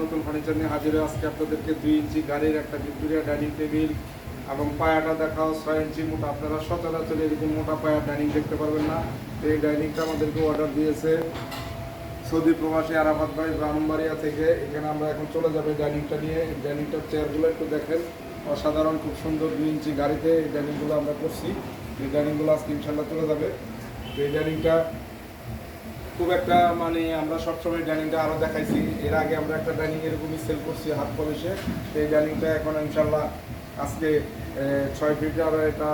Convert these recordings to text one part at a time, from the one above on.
নতুন ফার্নিচার নিয়ে হাজির হয়ে আজকে আপনাদেরকে দুই ইঞ্চি গাড়ির একটা ভিক্টোরিয়া ডাইনিং টেবিল এবং পায়াটা দেখাও ছয় ইঞ্চি মোটা। আপনারা সচরাচর এরকম মোটা পায়ার ডাইনিং দেখতে পারবেন না। এই ডাইনিংটা আমাদেরকে অর্ডার দিয়েছে সৌদি প্রবাসী আরাফাত ভাই ব্রাহ্মণবাড়িয়া থেকে। এখানে আমরা এখন চলে যাবে ডাইনিংটা নিয়ে। ডাইনিংটার চেয়ারগুলো একটু দেখেন। অসাধারণ, খুব সুন্দর দুই ইঞ্চি গাড়িতে এই ডাইনিংগুলো আমরা করছি। এই ডাইনিংগুলো আজকে ইনশাল্লাহ চলে যাবে। এই ডাইনিংটা খুব একটা মানে আমরা সবসময় ডাইনিংটা আরও দেখাইছি। এর আগে আমরা একটা ডাইনিং এরকমই সেল করছি হাত পলিশে এই ডাইনিংটা এখন ইনশাল্লাহ আজকে ছয় ফিট আর এটা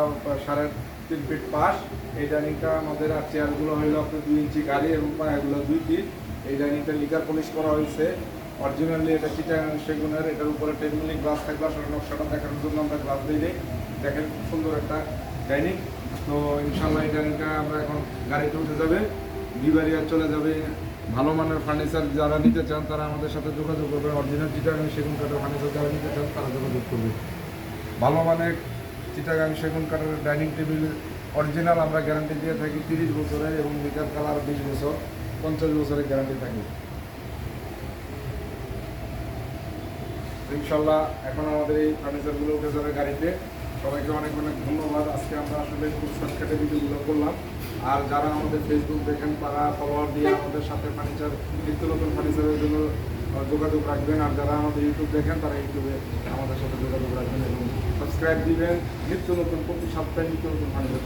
সাড়ে তিন ফিট পাশ। এই ডাইনিংটা আমাদের আর চেয়ারগুলো হইল আপনার দুই ইঞ্চি গাড়ি এবং পায়াগুলো দুই ফিট এই ডাইনিংটা লিকার পলিশ করা হয়েছে। অরিজিনালি এটা চিটাং সেগুনের এটার উপরে টেবিলি গ্লাস থাকবে, আসলে নকশাটা দেখানোর জন্য আমরা গ্লাস দিয়ে দিই। দেখেন খুব সুন্দর একটা ডাইনিং তো ইনশাল্লাহ এই ডাইনিংটা আমরা এখন গাড়িতে উঠে যাবে। বিবারিয়া চলে যাবে, ভালো মানের ফার্নিচার যারা নিতে চান তারা আমাদের সাথে যোগাযোগ করবেন অরিজিনাল চিটাগাং সেগুন কাঠের ফার্নিচার যারা নিতে চান তারা যোগাযোগ করবে। ভালো মানের চিটাগাং সেগুন কাঠের ডাইনিং টেবিল অরিজিনাল আমরা গ্যারান্টি দিয়ে থাকি তিরিশ বছরের এবং মিটার কালার বিশ বছর, পঞ্চাশ বছরের গ্যারান্টি থাকে। ইনশাল্লাহ এখন আমাদের এই ফার্নিচারগুলো উঠে যাবে গাড়িতে। সবাইকে অনেক অনেক ধন্যবাদ। আজকে আমরা আসলে খুব শর্টকাটে ভিডিওগুলো করলাম। আর যারা আমাদের ফেসবুক দেখেন, তারা ফলোয়ার দিয়ে আমাদের সাথে ফার্নিচার নিত্য নতুন ফার্নিচারের জন্য যোগাযোগ রাখবেন। আর যারা আমাদের ইউটিউব দেখেন, তারা ইউটিউবে আমাদের সাথে যোগাযোগ রাখবেন এবং সাবস্ক্রাইব দিবেন। নিত্য নতুন প্রতি সপ্তাহে নিত্য নতুন ফার্নিচার